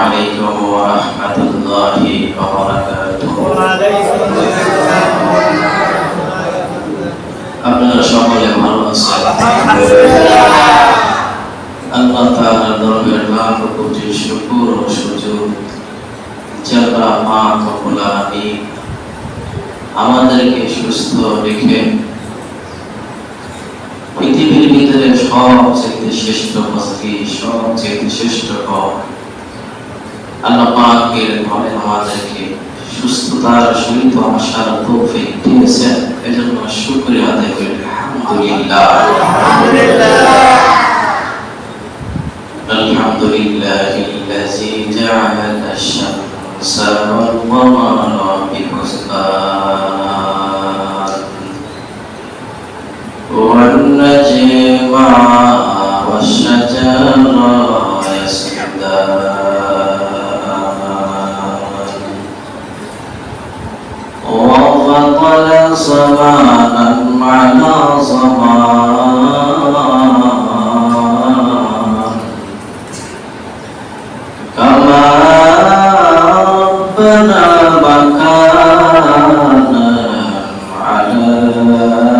عليكم ورحمة الله وبركاته আপনারা সকলে ভালো আছেন আল্লাহ তাআলার দরবারে লাখ কোটি শুকর ও সুযোগ যারা মা কমলা আমি আমাদেরকে সুস্থ রেখে পৃথিবীর ভিতরে সবচেয়ে শ্রেষ্ঠ মসজিদ সবচেয়ে শ্রেষ্ঠ ঘর আল্লাহ পাকের ঘরে আমাদেরকে সুস্থতার সহিত আসার তৌফিক দিয়েছেন। এজন্য শুক্রিয়া আদায় করি। আলহামদুলিল্লাহ। على زمان كما ربنا مكانا على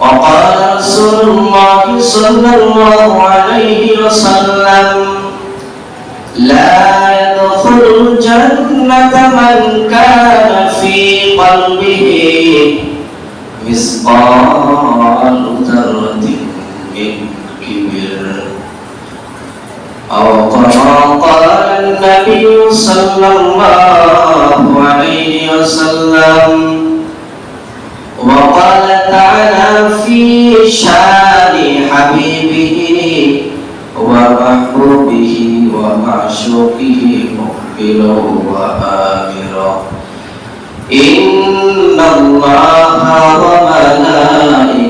وقال رسول الله صلى الله عليه وسلم لا يدخل الجنة من كان في قلبه مثقال ذرة من كبر. أو كما قال النبي صلى الله عليه وسلم وقال تعالى في شان حبيبه ومعشوقه مقبلا وآمرا إن الله وملائكته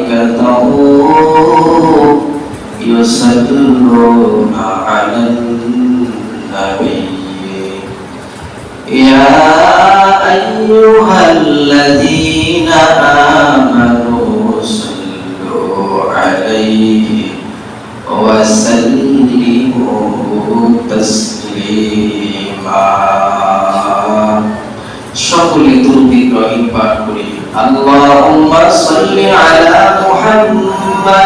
يصلون على النبي يا أيها الذين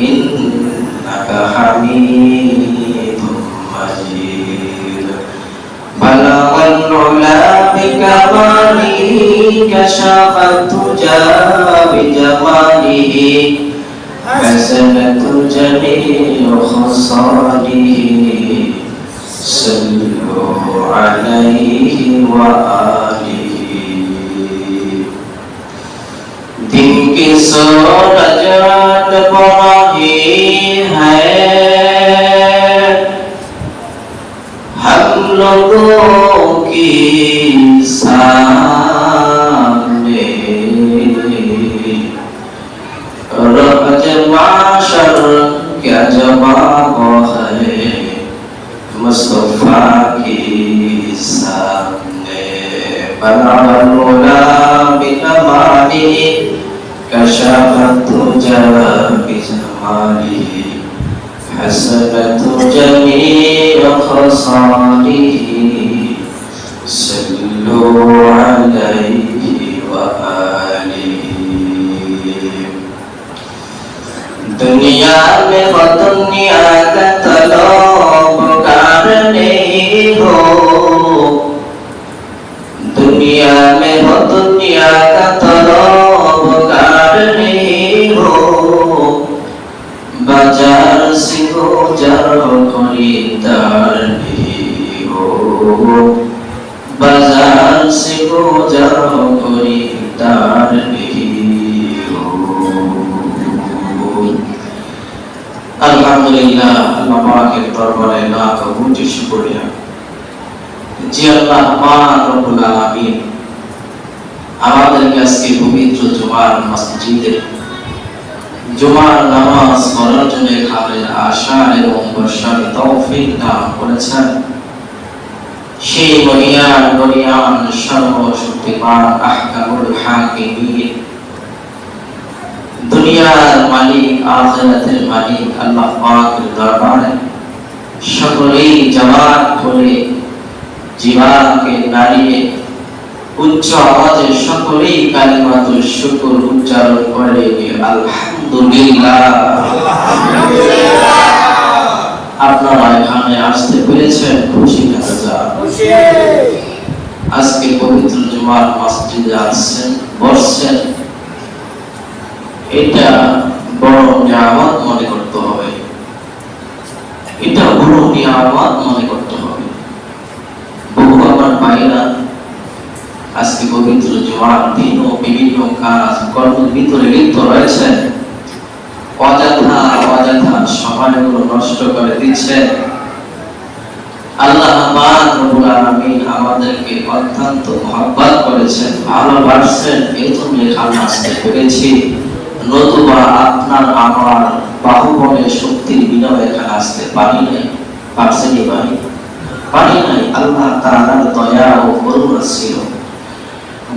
إنك حميد مجيد بلغ العلا بكماله كشف الدجى بجماله حسنت جميع خصاله بجماله حسنت جميع خصاله صلوا عليه وآله दुनिया में हो আলহামদুলিল্লাহ আল্লাহ রব্বুল আলামিন আজকে পবিত্র জুমার মসজিদে, জুমার নামাজ পড়ার জন্য এখানে আসার এবং বর্ষার তৌফিক দান করেছেন। সেই মহিয়ান মরিয়ান সর্বশক্তিমান, আহকামুল হাকিমিন। দুনিয়ার মালিক আখিরাতের মালিক আল্লাহ পাকের দরবারে সকলেই জবান করে জীবাকে নাড়িয়ে উচ্চ আওয়াজে সকলেই কালিমাতুল শুকর উচ্চারণ করে আলহামদুলিল্লাহ। আপনারা এখানে আসতে পেরেছেন খুশি দেখা আজকে পবিত্র জুমার মসজিদে আসছেন বসছেন এটা বড় নিয়ামত মনে করতে হবে এটা বড় মনে করতে হবে। বহু আমার ভাইরা আজকে পবিত্র জোয়ার দিন ও বিভিন্ন কাজ কর্মের ভিতরে লিপ্ত রয়েছে। অযথা অযথা সময়গুলো নষ্ট করে দিচ্ছে। আল্লাহ পাক রব্বুল আমাদেরকে অত্যন্ত করেছেন, ভালোবাসছেন। এই জন্য আসতে পেরেছি। নতুবা আপনার আমার বাহুবলের শক্তির বিনয় এখানে আসতে পারি নাই। পারছেনি ভাই পারি নাই, আল্লাহ তাআলার দয়া ও করুণা ছিল।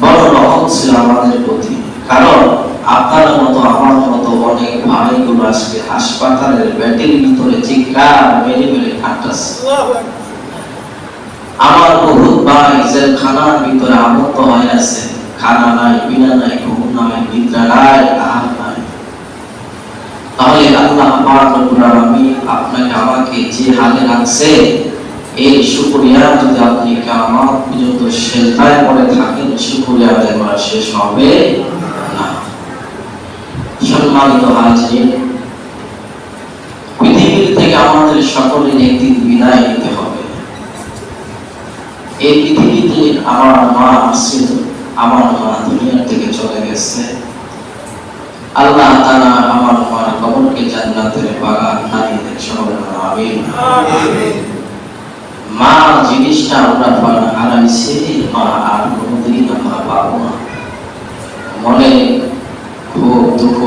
বড় রহম ছিল আমাদের প্রতি। কারণ আপনার মতো, আমার মতো অনেক ভাইগুলো আজকে হাসপাতালের বেডের ভিতরে চিৎকার মেরে মেরে কাটাচ্ছে আমার বহুত ভাই জেলখানার ভিতরে আবদ্ধ হয়ে আছে খানা নাই, পিনা নাই, ঘুম নাই, নিদ্রা নাই আহার নাই। তাহলে আল্লাহ পাক রব্বুল আলামিন আপনাকে আমাকে যে হালে রাখছে এই শুকরিয়া যদি আপনি কিয়ামত পর্যন্ত সেজদায় পড়ে থাকেন, শুকরিয়া আদায় শেষ হবে সম্মানিত হাজির, পৃথিবীর থেকে আমাদের সকলের একদিন বিদায় নিতে হবে। এই পৃথিবীতে আমার মা আসছিল, আমার মা দুনিয়া থেকে চলে গেছে। আল্লাহ তাআলা আমার আমার কবরকে জান্নাতের বাগান মা জিনিসটা আমরা পান হারাইছি মা আর কোনোদিন আমরা পাবো না। মনে খুব দুঃখ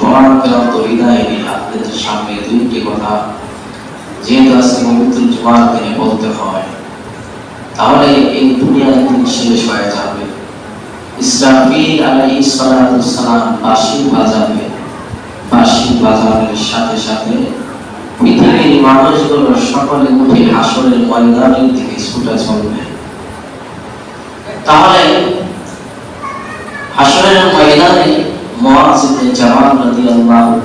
পরাক্রান্ত হৃদয়ে নিয়ে আপনাদের সামনে দুইটি কথা যেহেতু আজকে পবিত্র জুমার দিনে বলতে হয় তাহলে এই দুনিয়ার দিন শেষ হয়ে যাবে। ইসরাফিল সালাতু সালাম বাঁশি বাজাবে বাঁশি বাজানোর সাথে সাথে মানুষগুলো সকলে উঠে ময়দানের দিকে ছুটা চলবে। তাহলে হাসরের ময়দানে মুআজ জামান জামাল রাদিয়াল্লাহু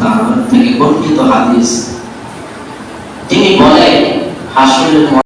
থেকে বর্ণিত হাদিস। তিনি বলেন, হাসরের